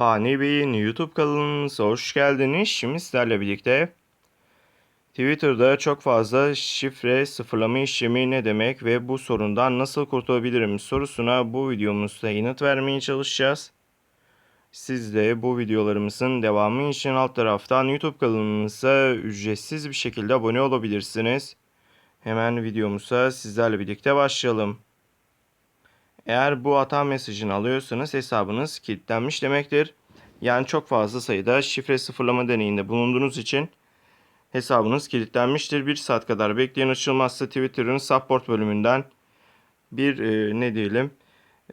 Fani Bey'in YouTube kanalımıza hoş geldiniz. Şimdi sizlerle birlikte Twitter'da çok fazla şifre sıfırlama işlemi ne demek ve bu sorundan nasıl kurtulabilirim sorusuna bu videomuzda yanıt vermeye çalışacağız. Siz de bu videolarımızın devamı için alt taraftan YouTube kanalımıza ücretsiz bir şekilde abone olabilirsiniz. Hemen videomuza sizlerle birlikte başlayalım. Eğer bu hata mesajını alıyorsanız hesabınız kilitlenmiş demektir. Yani çok fazla sayıda şifre sıfırlama deneyinde bulunduğunuz için hesabınız kilitlenmiştir. Bir saat kadar bekleyin açılmazsa Twitter'ın support bölümünden bir e, ne diyelim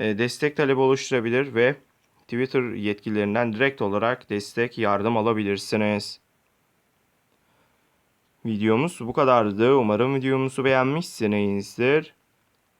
e, destek talebi oluşturabilir ve Twitter yetkililerinden direkt olarak destek yardım alabilirsiniz. Videomuz bu kadardı. Umarım videomuzu beğenmişsinizdir.